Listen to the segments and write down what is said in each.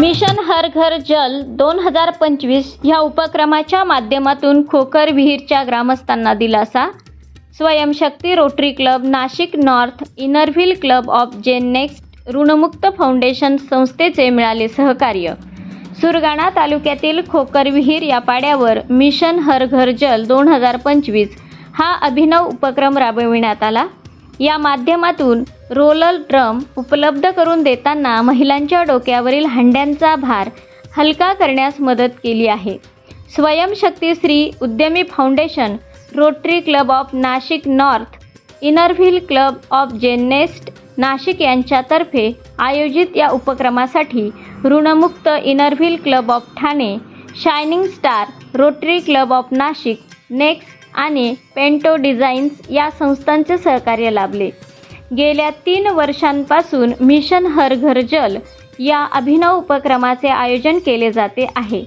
Mission हर घर जल दोन हजार पंचवीस ह्या उपक्रमाच्या माध्यमातून खोकर विहीरच्या ग्रामस्थांना दिलासा. Swayamshakti Rotary club Nashik north Inner Wheel club of Gen Next Runmukt foundation संस्थेचे मिळाले सहकार्य. सुरगाणा तालुक्यातील खोकर विहीर या पाड्यावर मिशन हर घर जल दोन हजार पंचवीस हा अभिनव उपक्रम राबविण्यात आला. या माध्यमातून रोलर ड्रम उपलब्ध करून देताना महिलांच्या डोक्यावरील हंड्यांचा भार हलका करण्यास मदत केली आहे. Swayamshakti Shri Udyami foundation Rotary club of Nashik north Inner Wheel club of Gen Next Nashik यांच्यातर्फे आयोजित या उपक्रमासाठी Runmukt Inner Wheel club of Thane shining star Rotary club of Nashik next आणि पेंटो डिझाईन्स या संस्थांचे सहकार्य लाभले. गेल्या तीन वर्षांपासून मिशन हर घर जल या अभिनव उपक्रमाचे आयोजन केले जाते आहे.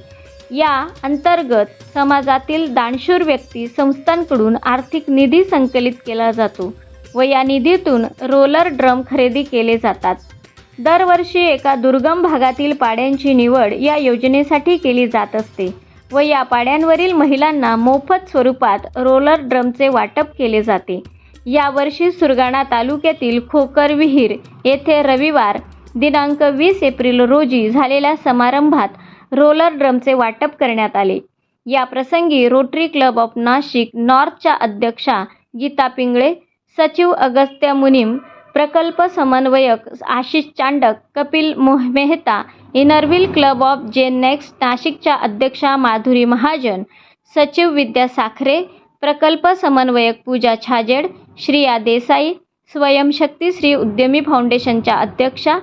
या अंतर्गत समाजातील दानशूर व्यक्ती संस्थांकडून आर्थिक निधी संकलित केला जातो व या निधीतून रोलर ड्रम खरेदी केले जातात. दरवर्षी एका दुर्गम भागातील पाड्यांची निवड या योजनेसाठी केली जात असते. व या पाड्यांवरील महिलांना मोफत स्वरूपात रोलर ड्रमचे वाटप केले जाते. यावर्षी सुरगाणा तालुक्यातील खोकर विहीर येथे रविवार दिनांक वीस एप्रिल रोजी झालेल्या समारंभात रोलर ड्रमचे वाटप करण्यात आले. या प्रसंगी रोटरी क्लब ऑफ नाशिक नॉर्थच्या अध्यक्षा गीता पिंगळे सचिव अगस्त्य मुनीम प्रकल्प समन्वयक आशिष चांडक कपिल मोह Mehta Inner Wheel club of Gen Next नाशिकच्या अध्यक्षा माधुरी महाजन सचिव विद्या साखरे प्रकल्प समन्वयक पूजा छाजेड श्रिया देसाई स्वयंशक्ती श्री उद्यमी फाउंडेशनच्या अध्यक्षा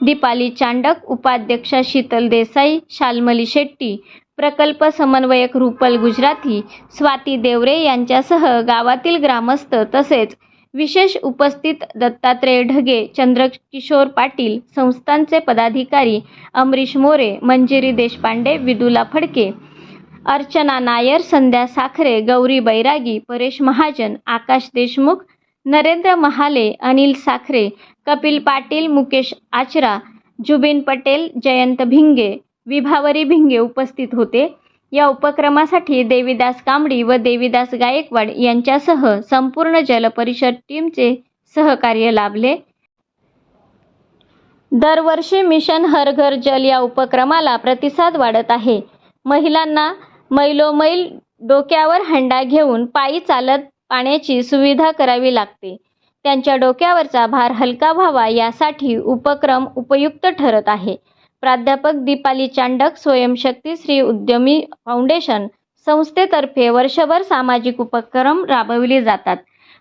दीपाली चांडक उपाध्यक्षा शीतल देसाई शालमली शेट्टी प्रकल्प समन्वयक रुपल गुजराती स्वाती देवरे यांच्यासह गावातील ग्रामस्थ तसेच विशेष उपस्थित दत्तात्रय ढगे चंद्रकिशोर पाटील संस्थांचे पदाधिकारी अमरीश मोरे मंजिरी देशपांडे विदुला फडके अर्चना नायर संध्या साखरे गौरी बैरागी परेश महाजन आकाश देशमुख नरेंद्र महाले अनिल साखरे कपिल पाटील मुकेश आचरा जुबिन पटेल जयंत भिंगे विभावरी भिंगे उपस्थित होते. या उपक्रमासाठी देवीदास कांबडी व देवीदास गायकवाड यांच्यासह संपूर्ण जलपरिषद टीमचे सहकार्य लाभले. दरवर्षी मिशन हर घर जल या उपक्रमाला प्रतिसाद वाढत आहे. महिलांना मैलोमैल डोक्यावर हंडा घेऊन पायी चालत पाण्याची सुविधा करावी लागते. त्यांच्या डोक्यावरचा भार हलका व्हावा यासाठी उपक्रम उपयुक्त ठरत आहे. प्राध्यापक दीपाली चांडक स्वयंशक्ती श्री उद्यमी फाउंडेशन संस्थेतर्फे वर्षभर सामाजिक उपक्रम राबविले जातात.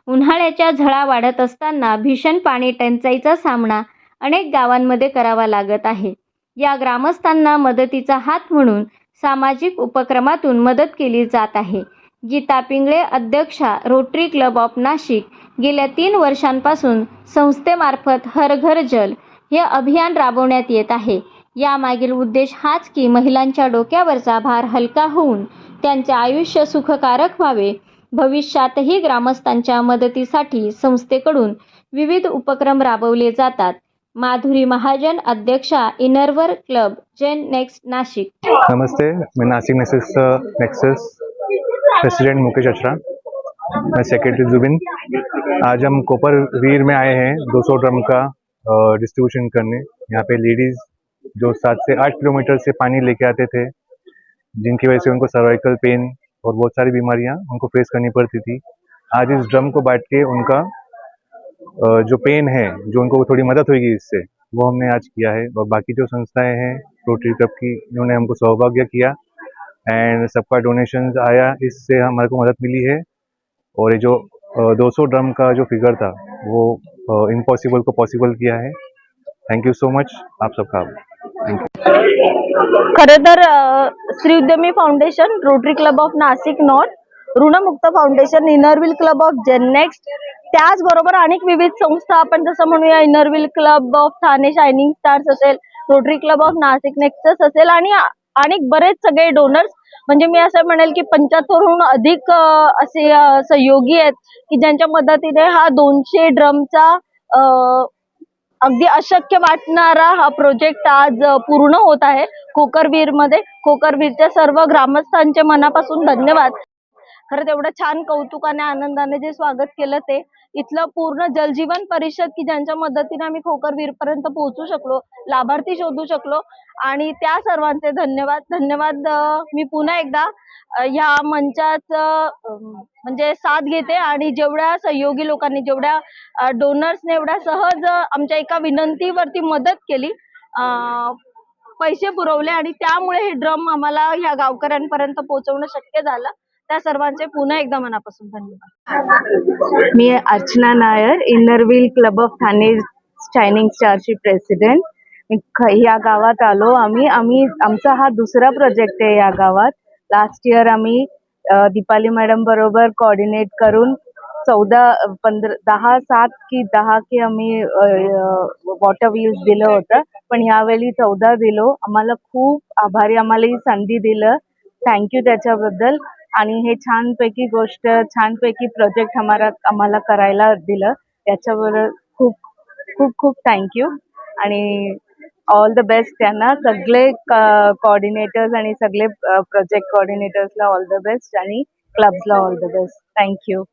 उन्हाळ्याच्या झळा वाढत असताना भीषण पाणी टंचाईचा सामना अनेक गावांमध्ये करावा लागत आहे. या ग्रामस्थांना मदतीचा हात म्हणून सामाजिक उपक्रमातून मदत केली जात आहे. गीता पिंगळे अध्यक्षा रोटरी क्लब ऑफ नाशिक गेल्या तीन वर्षांपासून संस्थेमार्फत हर घर जल हे अभियान राबवण्यात येत आहे. यामागील उद्देश हाच की महिलांच्या डोक्यावरचा भार हलका होऊन त्यांचे आयुष्य सुखकारक व्हावे. भविष्यातही ग्रामस्थांच्या मदतीसाठी संस्थेकडून विविध उपक्रम राबवले जातात. माधुरी महाजन अध्यक्षा Inner Wheel club Gen Next Nashik. नमस्ते मैं Nasik nexus nexus president Mukesh Achara मैं सेक्रेटरी जुबिन. आज हम कोपर वीर में आए हैं 200 ड्रम का डिस्ट्रीब्यूशन करने. यहाँ पे लेडीज जो सात से आठ किलोमीटर से पानी लेके आते थे जिनकी वजह से उनको सर्वाइकल पेन और बहुत सारी बीमारियाँ उनको फेस करनी पड़ती थी। आज इस ड्रम को बांट के उनका जो पेन है जो उनको थोड़ी मदद होगी इससे वो हमने आज किया है। और बाकी जो संस्थाएँ हैं रोटरी क्लब की इन्होंने हमको सौभाग्य किया। एंड सबका डोनेशन आया इससे हमारे को मदद मिली है। और ये जो अ, 200 ड्रम का जो फिगर था वो इम्पॉसिबल को पॉसिबल किया है। थैंक यू सो मच आप सबका खर तर Shri Udyami foundation Rotary club of Nashik north Runmukt foundation Inner Wheel club of Gen Next त्याचबरोबर अनेक विविध संस्था आपण जसं म्हणूया Inner Wheel club of Thane shining stars असेल Rotary club of Nashik nexus असेल आणि अनेक बरेच सगळे डोनर्स म्हणजे मी असं म्हणेल की पंच्याहत्तरहून अधिक असे सहयोगी आहेत की ज्यांच्या मदतीने हा दोनशे ड्रमचा अगदी अशक्य वाटणारा हा प्रोजेक्ट आज पूर्ण होत आहे. कोकरवीरमध्ये कोकरवीरच्या सर्व ग्रामस्थांचे मनापासून धन्यवाद. खरं तेवढं छान कौतुकाने आनंदाने जे स्वागत केलं ते. इथलं पूर्ण जलजीवन परिषद की ज्यांच्या मदतीने आम्ही खोकर पर्यंत पोहोचू शकलो लाभार्थी शोधू शकलो. आणि त्या सर्वांचे धन्यवाद. धन्यवाद मी पुन्हा एकदा ह्या मंचाच म्हणजे साथ घेते आणि जेवढ्या सहयोगी लोकांनी जेवढ्या डोनर्सने एवढ्या सहज आमच्या एका विनंतीवरती मदत केली पैसे पुरवले आणि त्यामुळे हे ड्रम आम्हाला ह्या गावकऱ्यांपर्यंत पोहोचवणं शक्य झालं. त्या सर्वांचे पुन्हा एकदा मनापासून धन्यवाद. मी Archana Nair Inner Wheel club of Thane shining स्टारची president. या गावात आलो. आम्ही आम्ही आमचा हा दुसरा प्रोजेक्ट आहे या गावात. लास्ट इयर आम्ही दीपाली मॅडम बरोबर कोऑर्डिनेट करून चौदा पंधरा दहा सात की दहा की आम्ही वॉटर व्हील्स दिलं होतं. पण यावेळी चौदा दिलो. आम्हाला खूप आभारी आम्हाला ही संधी दिलं. थँक्यू त्याच्याबद्दल. आणि हे छानपैकी गोष्ट छानपैकी प्रोजेक्ट आम्हाला आम्हाला करायला दिलं. त्याच्यावर खूप खूप खूप थँक्यू आणि ऑल द बेस्ट त्यांना. सगळे कोऑर्डिनेटर्स आणि सगळे प्रोजेक्ट कोऑर्डिनेटर्सला ऑल द बेस्ट आणि क्लब्सला all the best thank you